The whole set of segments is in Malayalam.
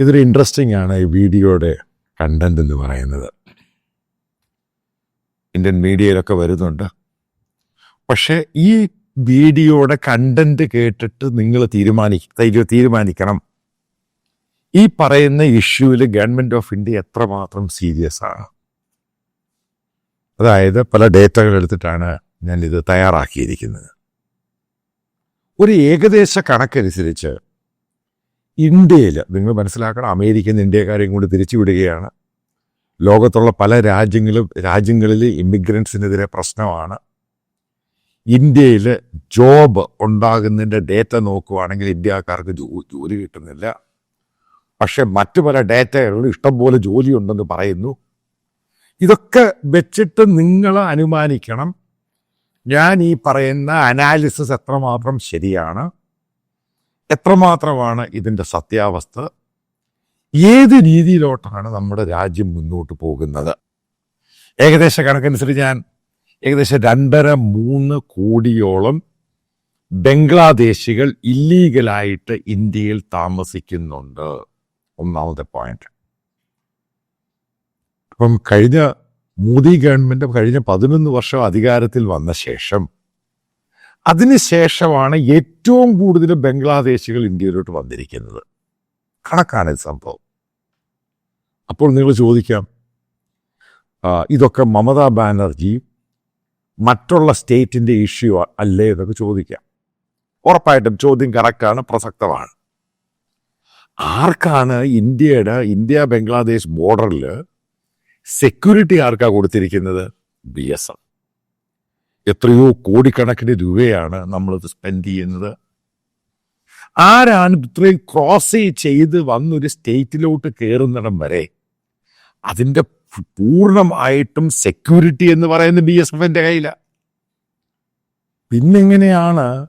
ഇതൊരു ഇൻട്രസ്റ്റിംഗ് ആണ് ഈ വീഡിയോയുടെ കണ്ടന്റ് എന്ന് പറയുന്നത്. ഇന്ത്യൻ മീഡിയയിലൊക്കെ വരുന്നുണ്ട്. പക്ഷേ ഈ വീഡിയോയുടെ കണ്ടന്റ് കേട്ടിട്ട് നിങ്ങൾ തീരുമാനി തീരു- തീരുമാനിക്കണം. ഈ പറയുന്ന ഇഷ്യൂവിൽ ഗവൺമെന്റ് ഓഫ് ഇന്ത്യ എത്രമാത്രം സീരിയസ് ആണ്? അതായത് പല ഡേറ്റകൾ എടുത്തിട്ടാണ് ഞാൻ ഇത് തയ്യാറാക്കിയിരിക്കുന്നത്. ഒരു ഏകദേശ കണക്കനുസരിച്ച് ഇന്ത്യയിൽ നിങ്ങൾ മനസ്സിലാക്കണം അമേരിക്കൻ ഇന്ത്യക്കാരെയും കൂടി തിരിച്ചുവിടുകയാണ് ലോകത്തുള്ള പല രാജ്യങ്ങളും രാജ്യങ്ങളിൽ ഇമിഗ്രൻസിനെതിരെ പ്രശ്നമാണ്. ഇന്ത്യയിൽ ജോബ് ഉണ്ടാകുന്നതിന്റെ ഡേറ്റ നോക്കുവാണെങ്കിൽ ഇന്ത്യക്കാർക്ക് ജോലി കിട്ടുന്നില്ല. പക്ഷെ മറ്റു പല ഡേറ്റകളിൽ ഇഷ്ടംപോലെ ജോലി ഉണ്ടെന്ന് പറയുന്നു. ഇതൊക്കെ വെച്ചിട്ട് നിങ്ങൾ അനുമാനിക്കണം. ഞാൻ ഈ പറയുന്ന അനാലിസിസ് എത്രമാത്രം ശരിയാണ്? എത്രമാത്രമാണ് ഇതിന്റെ സത്യാവസ്ഥ? ഏത് രീതിയിലോട്ടാണ് നമ്മുടെ രാജ്യം മുന്നോട്ട് പോകുന്നത്? ഏകദേശ കണക്കനുസരിച്ച് ഞാൻ ഏകദേശം രണ്ടര മൂന്ന് കോടിയോളം ബംഗ്ലാദേശികൾ ഇല്ലീഗലായിട്ട് ഇന്ത്യയിൽ താമസിക്കുന്നുണ്ട്. ഒന്നാമത്തെ പോയിന്റ് അപ്പം കഴിഞ്ഞ മോദി ഗവൺമെന്റ് കഴിഞ്ഞ പതിനൊന്ന് വർഷം അധികാരത്തിൽ വന്ന ശേഷം അതിനുശേഷമാണ് ഏറ്റവും കൂടുതൽ ബംഗ്ലാദേശികൾ ഇന്ത്യയിലോട്ട് വന്നിരിക്കുന്നത്. കണക്കാണ് സംഭവം. അപ്പോൾ നിങ്ങൾ ചോദിക്കാം ഇതൊക്കെ മമതാ ബാനർജി മറ്റുള്ള സ്റ്റേറ്റിന്റെ ഇഷ്യൂ അല്ലേ എന്നൊക്കെ ചോദിക്കാം. ഉറപ്പായിട്ടും ചോദ്യം കറക്റ്റാണ് പ്രസക്തമാണ്. ആർക്കാണ് ഇന്ത്യയുടെ ഇന്ത്യ ബംഗ്ലാദേശ് ബോർഡറിൽ സെക്യൂരിറ്റി ആർക്കാണ് കൊടുത്തിരിക്കുന്നത്? B S F. എത്രയോ കോടിക്കണക്കിന് രൂപയാണ് നമ്മൾ സ്പെൻഡ് ചെയ്യുന്നത്. ആരാണ് ഇത്രയും ക്രോസ് ചെയ്ത് വന്നൊരു സ്റ്റേറ്റിലോട്ട് കയറുന്നിടം വരെ അതിന്റെ പൂർണമായിട്ടും സെക്യൂരിറ്റി എന്ന് പറയുന്നത് ബി എസ് എഫിന്റെ കയ്യില. പിന്നെങ്ങനെയാണ്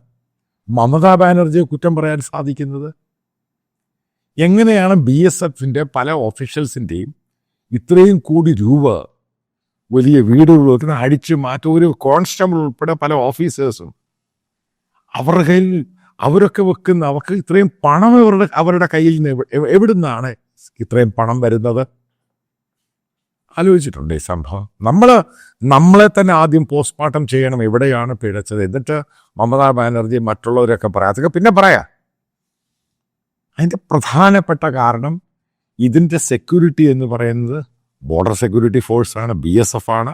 മമതാ ബാനർജിയെ കുറ്റം പറയാൻ സാധിക്കുന്നത്? എങ്ങനെയാണ് ബി എസ് എഫിന്റെ പല ഓഫീഷ്യൽസിന്റെയും ഇത്രയും കോടി രൂപ വലിയ വീടുകളൊക്കെ അടിച്ചു മാറ്റും. ഒരു കോൺസ്റ്റബിൾ ഉൾപ്പെടെ പല ഓഫീസേഴ്സും. അവരുടെ കയ്യിൽ അവരൊക്കെ വെക്കുന്ന അവർക്ക് ഇത്രയും പണം അവരുടെ അവരുടെ കയ്യിൽ നിന്ന് എവി- എവി- എവിടുന്നാണ് ഇത്രയും പണം വരുന്നത്? ആലോചിച്ചിട്ടുണ്ട് ഈ സംഭവം. നമ്മൾ നമ്മളെ തന്നെ ആദ്യം പോസ്റ്റ്മോർട്ടം ചെയ്യണം എവിടെയാണ് പിഴച്ചത്. എന്നിട്ട് മമതാ ബാനർജി മറ്റുള്ളവരൊക്കെ പറയാം. അതൊക്കെ പിന്നെ പറയാം. അതിന്റെ പ്രധാനപ്പെട്ട കാരണം ഇതിന്റെ സെക്യൂരിറ്റി എന്ന് പറയുന്നത് ബോർഡർ സെക്യൂരിറ്റി ഫോഴ്സാണ് ബി എസ് എഫ് ആണ്.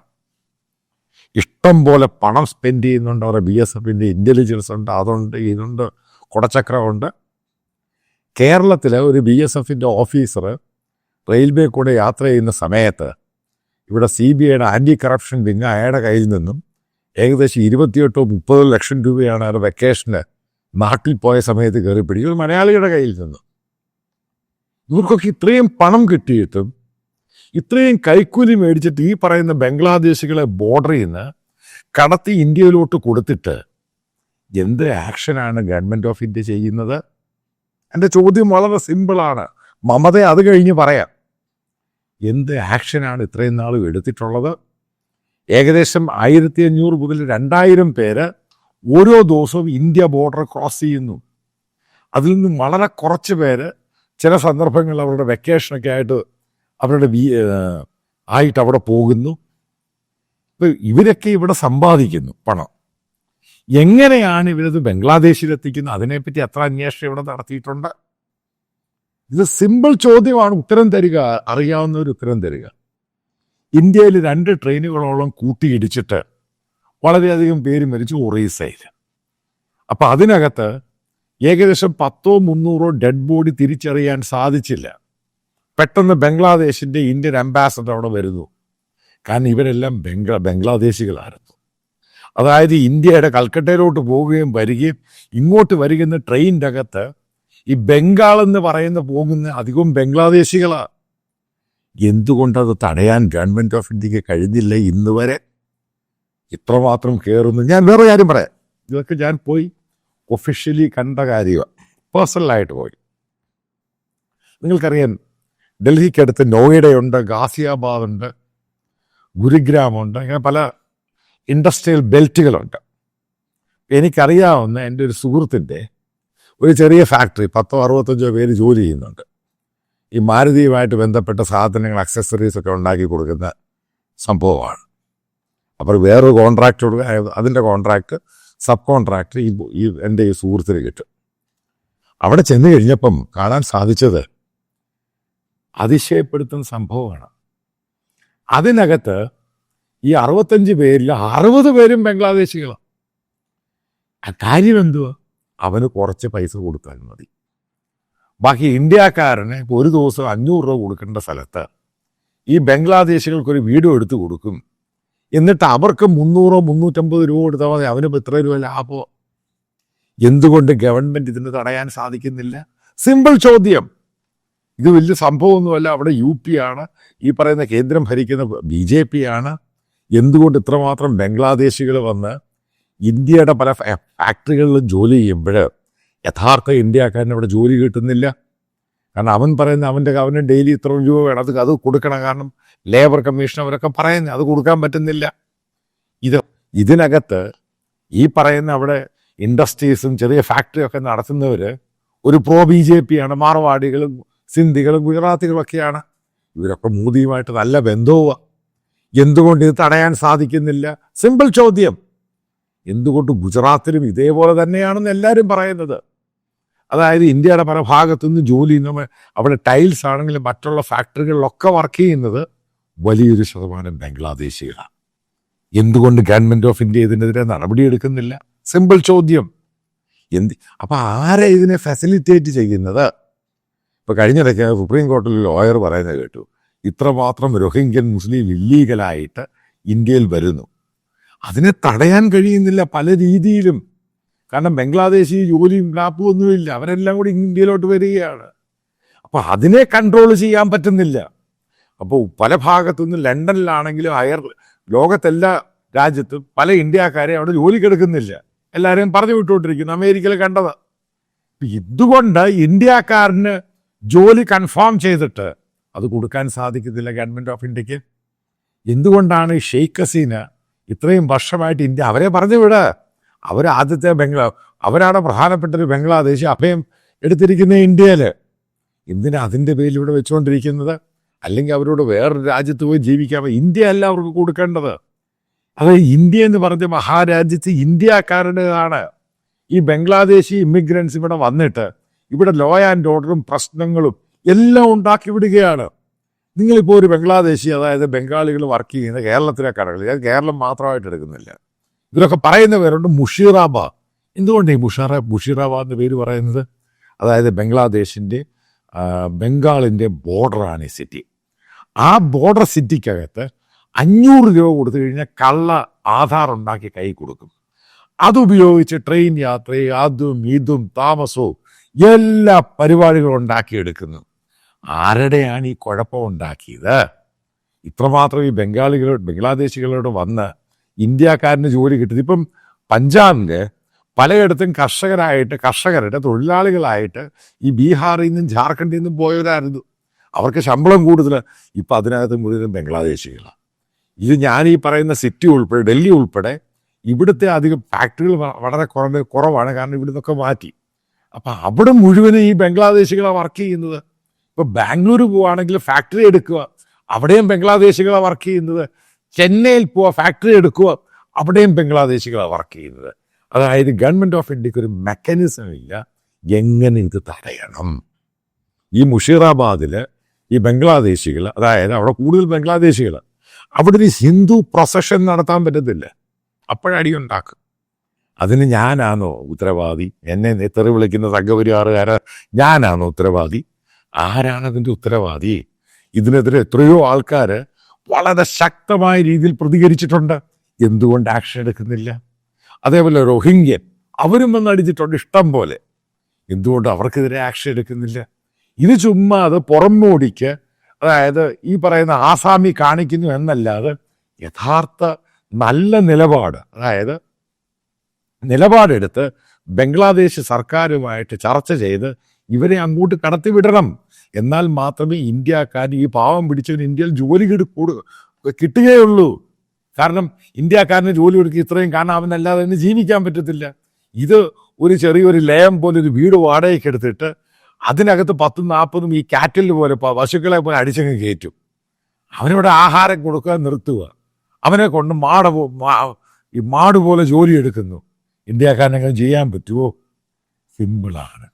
ഇഷ്ടം പോലെ പണം സ്പെൻഡ് ചെയ്യുന്നുണ്ട് അവരുടെ ബി എസ് എഫിന്റെ ഇന്റലിജൻസ് ഉണ്ട് അതുണ്ട് ഇതുണ്ട് കുടച്ചക്രമുണ്ട്. കേരളത്തിലെ ഒരു ബി എസ് എഫിന്റെ ഓഫീസർ റെയിൽവേ കൂടെ യാത്ര ചെയ്യുന്ന സമയത്ത് ഇവിടെ സി ബി ഐയുടെ ആന്റി കറപ്ഷൻ വിങ് അയാളുടെ കയ്യിൽ നിന്നും ഏകദേശം ഇരുപത്തിയെട്ടോ മുപ്പതോ ലക്ഷം രൂപയാണ് അവരുടെ വെക്കേഷന് നാട്ടിൽ പോയ സമയത്ത് കയറി ഒരു മലയാളിയുടെ കയ്യിൽ നിന്നും. ഇവർക്കൊക്കെ ഇത്രയും പണം കിട്ടിയിട്ടും ഇത്രയും കൈക്കൂലി മേടിച്ചിട്ട് ഈ പറയുന്ന ബംഗ്ലാദേശികളെ ബോർഡറിൽ നിന്ന് കടത്തി ഇന്ത്യയിലോട്ട് കൊടുത്തിട്ട് എന്ത് ആക്ഷനാണ് ഗവൺമെന്റ് ഓഫ് ഇന്ത്യ ചെയ്യുന്നത്? എന്റെ ചോദ്യം വളരെ സിമ്പിളാണ് മമത അത് കഴിഞ്ഞ് പറയാം. എന്ത് ആക്ഷനാണ് ഇത്രയും നാളും എടുത്തിട്ടുള്ളത്? ഏകദേശം ആയിരത്തി അഞ്ഞൂറ് മുതൽ രണ്ടായിരം പേര് ഓരോ ദിവസവും ഇന്ത്യ ബോർഡർ ക്രോസ് ചെയ്യുന്നു. അതിൽ നിന്നും വളരെ കുറച്ച് പേര് ചില സന്ദർഭങ്ങളിൽ അവരുടെ വെക്കേഷനൊക്കെ ആയിട്ട് അവരുടെ ആയിട്ട് അവിടെ പോകുന്നു. അപ്പോൾ ഇവരൊക്കെ ഇവിടെ സമ്പാദിക്കുന്നു പണം. എങ്ങനെയാണ് ഇവരത് ബംഗ്ലാദേശിലെത്തിക്കുന്നത് അതിനെപ്പറ്റി അത്ര അന്വേഷണം ഇവിടെ നടത്തിയിട്ടുണ്ട്? ഇത് സിമ്പിൾ ചോദ്യമാണ് ഉത്തരം തരിക അറിയാവുന്ന ഒരു ഉത്തരം തരിക. ഇന്ത്യയിൽ രണ്ട് ട്രെയിനുകളോളം കൂട്ടിയിടിച്ചിട്ട് വളരെയധികം പേര് മരിച്ചു ഒറീസയിൽ. അപ്പം അതിനകത്ത് ഏകദേശം പത്തോ മുന്നൂറോ ഡെഡ് ബോഡി തിരിച്ചറിയാൻ സാധിച്ചില്ല. പെട്ടെന്ന് ബംഗ്ലാദേശിന്റെ ഇന്ത്യൻ അംബാസഡർ അവിടെ വരുന്നു. കാരണം ഇവരെല്ലാം ബംഗ്ലാ ബംഗ്ലാദേശികളായിരുന്നു. അതായത് ഇന്ത്യയുടെ കൽക്കട്ടയിലോട്ട് പോവുകയും വരികയും ഇങ്ങോട്ട് വരികയെന്ന ട്രെയിനിന്റെ അകത്ത് ഈ ബംഗാൾ എന്ന് പറയുന്ന പോകുന്ന അധികവും ബംഗ്ലാദേശികളാണ് എന്തുകൊണ്ടത് തടയാൻ ഗവൺമെന്റ് ഓഫ് ഇന്ത്യയ്ക്ക് കഴിഞ്ഞില്ല ഇന്ന് വരെ? ഇത്രമാത്രം കയറുന്നു ഞാൻ വേറെ കാര്യം പറയാം. ഇതൊക്കെ ഞാൻ പോയി ഒഫീഷ്യലി കണ്ട കാര്യമാണ് പേഴ്സണലായിട്ട് പോയി. നിങ്ങൾക്കറിയാം ഡൽഹിക്കടുത്ത് നോയിഡയുണ്ട് ഗാസിയാബാദ് ഉണ്ട് ഗുരുഗ്രാമുണ്ട് ഇങ്ങനെ പല ഇൻഡസ്ട്രിയൽ ബെൽറ്റുകളുണ്ട്. എനിക്കറിയാവുന്ന എന്റെ ഒരു സുഹൃത്തിന്റെ ഒരു ചെറിയ ഫാക്ടറി പത്തോ അറുപത്തഞ്ചോ പേര് ജോലി ചെയ്യുന്നുണ്ട്. ഈ മാരുതിയുമായിട്ട് ബന്ധപ്പെട്ട സാധനങ്ങൾ അക്സസറീസ് ഒക്കെ ഉണ്ടാക്കി കൊടുക്കുന്ന സംഭവമാണ്. അപ്പോൾ വേറൊരു കോൺട്രാക്ട് കൊടുക്കുക അതിന്റെ കോൺട്രാക്ട് സബ് കോൺട്രാക്ട് ഈ എന്റെ ഈ സുഹൃത്തിന് കിട്ടും. അവിടെ ചെന്ന് കഴിഞ്ഞപ്പം കാണാൻ സാധിച്ചത് അതിശയപ്പെടുത്തുന്ന സംഭവമാണ്. അതിനകത്ത് ഈ അറുപത്തഞ്ച് പേരിൽ അറുപത് പേരും ബംഗ്ലാദേശികളാണ് ആ കാര്യം എന്തുവാ? അവന് കുറച്ച് പൈസ കൊടുത്താൽ മതി. ബാക്കി ഇന്ത്യക്കാരന് ഒരു ദിവസം അഞ്ഞൂറ് രൂപ കൊടുക്കേണ്ട സ്ഥലത്ത് ഈ ബംഗ്ലാദേശികൾക്കൊരു വീഡിയോ എടുത്തു കൊടുക്കും. എന്നിട്ട് അവർക്ക് മുന്നൂറോ മുന്നൂറ്റമ്പത് രൂപ കൊടുത്താൽ മതി. അവന് ഇത്ര രൂപ ലാഭമോ എന്തുകൊണ്ട് ഗവൺമെന്റ് ഇതിന് തടയാൻ സാധിക്കുന്നില്ല? സിമ്പിൾ ചോദ്യം. ഇത് വലിയ സംഭവമൊന്നുമല്ല. അവിടെ യു പി ആണ്. ഈ പറയുന്ന കേന്ദ്രം ഭരിക്കുന്ന ബി ജെ പി ആണ്. എന്തുകൊണ്ട് ഇത്രമാത്രം ബംഗ്ലാദേശികൾ വന്ന് ഇന്ത്യയുടെ പല ഫാക്ടറികളിലും ജോലി ചെയ്യുമ്പോൾ യഥാർത്ഥ ഇന്ത്യക്കാരന് അവിടെ ജോലി കിട്ടുന്നില്ല? കാരണം അവൻ പറയുന്ന അവന്റെ അവന് ഡെയിലി ഇത്ര രൂപ വേണം. അത് അത് കൊടുക്കണം. കാരണം ലേബർ കമ്മീഷൻ അവരൊക്കെ പറയുന്നത് അത് കൊടുക്കാൻ പറ്റുന്നില്ല. ഇത് ഇതിനകത്ത് ഈ പറയുന്ന അവിടെ ഇൻഡസ്ട്രീസും ചെറിയ ഫാക്ടറിയൊക്കെ നടത്തുന്നവർ ഒരു പ്രോ ബി ജെ പി ആണ്. മാർവാടികളും സിന്ധികളും ഗുജറാത്തികളൊക്കെയാണ് ഇവരൊക്കെ മോദിയുമായിട്ട് നല്ല ബന്ധവുമാണ് എന്തുകൊണ്ട് ഇത് തടയാൻ സാധിക്കുന്നില്ല? സിമ്പിൾ ചോദ്യം. എന്തുകൊണ്ട് ഗുജറാത്തിലും ഇതേപോലെ തന്നെയാണെന്ന് എല്ലാവരും പറയുന്നത്? അതായത് ഇന്ത്യയുടെ പല ഭാഗത്തു നിന്ന് ജോലി ചെയ്യുന്ന അവിടെ ടൈൽസ് ആണെങ്കിലും മറ്റുള്ള ഫാക്ടറികളിലൊക്കെ വർക്ക് ചെയ്യുന്നത് വലിയൊരു ശതമാനം ബംഗ്ലാദേശികളാണ് എന്തുകൊണ്ട് ഗവൺമെന്റ് ഓഫ് ഇന്ത്യ ഇതിനെതിരെ നടപടി എടുക്കുന്നില്ല? സിമ്പിൾ ചോദ്യം. എന്ത് അപ്പം ആരെ ഇതിനെ ഫെസിലിറ്റേറ്റ് ചെയ്യുന്നത്? ഇപ്പൊ കഴിഞ്ഞിടയ്ക്ക് സുപ്രീം കോടതിയിൽ ലോയർ പറയുന്നത് കേട്ടു. ഇത്രമാത്രം റോഹിംഗ്യൻ മുസ്ലിം ഇല്ലീഗലായിട്ട് ഇന്ത്യയിൽ വരുന്നു. അതിനെ തടയാൻ കഴിയുന്നില്ല പല രീതിയിലും. കാരണം ബംഗ്ലാദേശി ജോലിയും ലാപ്പും ഒന്നുമില്ല. അവരെല്ലാം കൂടി ഇന്ത്യയിലോട്ട് വരികയാണ്. അപ്പോൾ അതിനെ കൺട്രോൾ ചെയ്യാൻ പറ്റുന്നില്ല. അപ്പോൾ പല ഭാഗത്തുനിന്ന് ലണ്ടനിലാണെങ്കിലും അയർ ലോകത്തെല്ലാ രാജ്യത്തും പല ഇന്ത്യക്കാരെ അവിടെ ജോലി കിടക്കുന്നില്ല. എല്ലാവരെയും പറഞ്ഞു വിട്ടുകൊണ്ടിരിക്കുന്നു. അമേരിക്കയിൽ കണ്ടത്. ഇതുകൊണ്ട് ഇന്ത്യക്കാരന് ജോലി കൺഫേം ചെയ്തിട്ട് അത് കൊടുക്കാൻ സാധിക്കുന്നില്ല ഗവൺമെന്റ് ഓഫ് ഇന്ത്യയ്ക്ക്. എന്തുകൊണ്ടാണ് ഷെയ്ഖ് ഹസീന ഇത്രയും വർഷമായിട്ട് ഇന്ത്യ അവരെ പറഞ്ഞു വിട. അവർ ആദ്യത്തെ ബംഗ്ലാ അവരാണ് പ്രധാനപ്പെട്ട ഒരു ബംഗ്ലാദേശി അഭയം എടുത്തിരിക്കുന്ന ഇന്ത്യയിൽ എന്തിനാ അതിന്റെ പേരിൽ ഇവിടെ വെച്ചുകൊണ്ടിരിക്കുന്നത്? അല്ലെങ്കിൽ അവരോട് വേറൊരു രാജ്യത്ത് പോയി ജീവിക്കാൻ ഇന്ത്യ അല്ല അവർക്ക് കൊടുക്കേണ്ടത്. അത് ഇന്ത്യ എന്ന് പറഞ്ഞ മഹാരാജ്യത്ത് ഇന്ത്യക്കാരുടേതാണ്. ഈ ബംഗ്ലാദേശി ഇമിഗ്രൻസ് ഇവിടെ വന്നിട്ട് ഇവിടെ ലോ ആൻഡ് ഓർഡറും പ്രശ്നങ്ങളും എല്ലാം ഉണ്ടാക്കി വിടുകയാണ്. നിങ്ങളിപ്പോൾ ഒരു ബംഗ്ലാദേശി അതായത് ബംഗാളികൾ വർക്ക് ചെയ്യുന്ന കേരളത്തിലെ കടകൾ ഞാൻ കേരളം മാത്രമായിട്ട് എടുക്കുന്നില്ല. ഇവരൊക്കെ പറയുന്ന പേരുണ്ട് മുഷീറാബ എന്തുകൊണ്ട് ഈ മുഷാറ മുഷീറാബ എന്ന പേര് പറയുന്നത്? അതായത് ബംഗ്ലാദേശിന്റെ ബംഗാളിന്റെ ബോർഡറാണ് ഈ സിറ്റി ആ ബോർഡർ സിറ്റിക്കകത്ത് അഞ്ഞൂറ് രൂപ കൊടുത്തു കഴിഞ്ഞാൽ കള്ള ആധാർ ഉണ്ടാക്കി കൈ കൊടുക്കും. അതുപയോഗിച്ച് ട്രെയിൻ യാത്രയും അതും ഇതും താമസവും എല്ലാ പരിപാടികളും ഉണ്ടാക്കിയെടുക്കുന്നു. ആരുടെയാണ് ഈ കുഴപ്പം ഉണ്ടാക്കിയത്? ഇത്രമാത്രം ഈ ബംഗാളികളോട് ബംഗ്ലാദേശികളോട് വന്ന് ഇന്ത്യക്കാരന് ജോലി കിട്ടുന്നത് ഇപ്പം പഞ്ചാബിൽ പലയിടത്തും കർഷകരായിട്ട് കർഷകരുടെ തൊഴിലാളികളായിട്ട് ഈ ബീഹാറിൽ നിന്നും ജാർഖണ്ഡിൽ നിന്നും പോയവരായിരുന്നു. അവർക്ക് ശമ്പളം കൂടുതൽ ഇപ്പം അതിനകത്ത് മുഴുവൻ ബംഗ്ലാദേശികളാണ് ഇത് ഞാൻ ഈ പറയുന്ന സിറ്റി ഉൾപ്പെടെ ഡൽഹി ഉൾപ്പെടെ ഇവിടുത്തെ അധികം ഫാക്ടറികൾ വളരെ കുറഞ്ഞ കുറവാണ്. കാരണം ഇവിടുന്നൊക്കെ മാറ്റി. അപ്പം അവിടെ മുഴുവനും ഈ ബംഗ്ലാദേശികളാണ് വർക്ക് ചെയ്യുന്നത്. ഇപ്പൊ ബാംഗ്ലൂർ പോവാണെങ്കിൽ ഫാക്ടറി എടുക്കുക. അവിടെയും ബംഗ്ലാദേശികളാണ് വർക്ക് ചെയ്യുന്നത്. ചെന്നൈയിൽ പോവാ ഫാക്ടറി എടുക്കുക. അവിടെയും ബംഗ്ലാദേശികളാണ് വർക്ക് ചെയ്യുന്നത്. അതായത് ഗവൺമെന്റ് ഓഫ് ഇന്ത്യയ്ക്ക് ഒരു മെക്കാനിസം ഇല്ല. എങ്ങനെ ഇത് തടയണം? ഈ മുഷീറാബാദിൽ ഈ ബംഗ്ലാദേശികൾ അതായത് അവിടെ കൂടുതൽ ബംഗ്ലാദേശികൾ അവിടെ ഒരു ഹിന്ദു പ്രൊസഷൻ നടത്താൻ പറ്റത്തില്ല. അപ്പോഴടിയുണ്ടാക്കും അതിന് ഞാനാണോ ഉത്തരവാദി? എന്നെ തെറി വിളിക്കുന്ന സംഘപരിവാറുകാര? ഞാനാണോ ഉത്തരവാദി? ആരാണ് അതിന്റെ ഉത്തരവാദി? ഇതിനെതിരെ എത്രയോ ആൾക്കാർ വളരെ ശക്തമായ രീതിയിൽ പ്രതികരിച്ചിട്ടുണ്ട്. എന്തുകൊണ്ട് ആക്ഷൻ എടുക്കുന്നില്ല? അതേപോലെ റോഹിംഗ്യൻ അവരും വന്ന് അടിച്ചിട്ടുണ്ട് ഇഷ്ടം പോലെ. എന്തുകൊണ്ട് അവർക്കെതിരെ ആക്ഷൻ എടുക്കുന്നില്ല? ഇത് ചുമ്മാ അത് പുറമോടിക്ക് അതായത് ഈ പറയുന്ന ആസാമി കാണിക്കുന്നു എന്നല്ലാതെ യഥാർത്ഥ നല്ല നിലപാട് അതായത് നിലപാടെടുത്ത് ബംഗ്ലാദേശ് സർക്കാരുമായിട്ട് ചർച്ച ചെയ്ത് ഇവരെ അങ്ങോട്ട് കടത്തിവിടണം. എന്നാൽ മാത്രമേ ഇന്ത്യക്കാർ ഈ പാവം പിടിച്ചവന് ഇന്ത്യയിൽ ജോലി കിട കൂടു- കിട്ടുകയുള്ളൂ. കാരണം ഇന്ത്യക്കാരന് ജോലി കൊടുക്കുക ഇത്രയും കാരണം അവനല്ലാതെ തന്നെ ജീവിക്കാൻ പറ്റത്തില്ല. ഇത് ഒരു ചെറിയൊരു ലയം പോലെ ഒരു വീട് വാടകയ്ക്ക് എടുത്തിട്ട് അതിനകത്ത് പത്തും നാൽപ്പതും ഈ കാറ്റിൽ പോലെ പശുക്കളെ പോലെ അടിച്ചങ്ങ് കയറ്റും. അവനിവിടെ ആഹാരം കൊടുക്കാൻ നിർത്തുക. അവനെ കൊണ്ട് മാട ഈ മാട് പോലെ ജോലി എടുക്കുന്നു. ഇന്ത്യക്കാരനങ്ങനെ ചെയ്യാൻ പറ്റുമോ സിമ്പിളാണ്.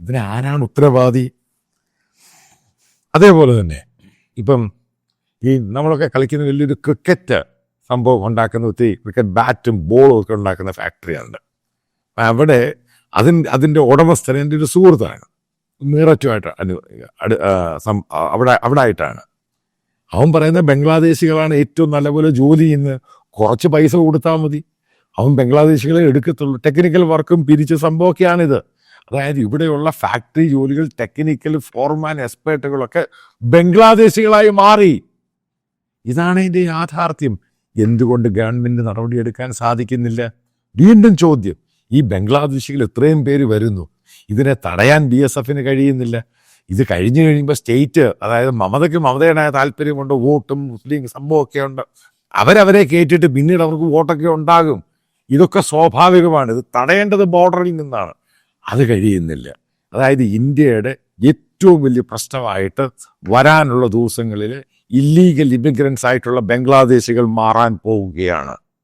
ഇതിന് ആരാണ് ഉത്തരവാദി? അതേപോലെ തന്നെ ഇപ്പം ഈ നമ്മളൊക്കെ കളിക്കുന്ന വലിയൊരു ക്രിക്കറ്റ് സംഭവം ഉണ്ടാക്കുന്ന ഒത്തിരി ക്രിക്കറ്റ് ബാറ്റും ബോളും ഒക്കെ ഉണ്ടാക്കുന്ന ഫാക്ടറിയുണ്ട് അവിടെ അതിൻ അതിന്റെ ഉടമസ്ഥൻ എന്റെ ഒരു സുഹൃത്താണ്. മീററ്റുമായിട്ട് അനു അവിടെ അവിടെ ആയിട്ടാണ് അവൻ പറയുന്നത് ബംഗ്ലാദേശികളാണ് ഏറ്റവും നല്ലപോലെ ജോലി ചെയ്യുന്നത്. കുറച്ച് പൈസ കൊടുത്താൽ മതി. അവൻ ബംഗ്ലാദേശികളെ എടുക്കത്തുള്ളൂ. ടെക്നിക്കൽ വർക്കും പിരിച്ച സംഭവമൊക്കെയാണിത്. അതായത് ഇവിടെയുള്ള ഫാക്ടറി ജോലികൾ ടെക്നിക്കൽ ഫോർമാൻ എക്സ്പേർട്ടുകളൊക്കെ ബംഗ്ലാദേശികളായി മാറി. ഇതാണ് ഇതിന്റെ യാഥാർത്ഥ്യം. എന്തുകൊണ്ട് ഗവൺമെന്റ് നടപടിയെടുക്കാൻ സാധിക്കുന്നില്ല? വീണ്ടും ചോദ്യം. ഈ ബംഗ്ലാദേശികൾ ഇത്രയും പേര് വരുന്നു. ഇതിനെ തടയാൻ ബി എസ് എഫിന് കഴിയുന്നില്ല. ഇത് കഴിഞ്ഞു കഴിയുമ്പോൾ സ്റ്റേറ്റ് അതായത് മമതയ്ക്ക് മമതയുടേതായ താല്പര്യമുണ്ട്. വോട്ടും മുസ്ലിം സംഭവമൊക്കെ ഉണ്ട് അവരവരെ കയറ്റിയിട്ട് പിന്നീട് അവർക്ക് വോട്ടൊക്കെ ഉണ്ടാകും. ഇതൊക്കെ സ്വാഭാവികമാണ്. ഇത് തടയേണ്ടത് ബോർഡറിൽ നിന്നാണ്. അത് കഴിയുന്നില്ല. അതായത് ഇന്ത്യയുടെ ഏറ്റവും വലിയ പ്രശ്നമായിട്ട് വരാനുള്ള ദിവസങ്ങളിൽ ഇല്ലീഗൽ ഇമിഗ്രൻസ് ആയിട്ടുള്ള ബംഗ്ലാദേശികൾ മാറാൻ പോവുകയാണ്.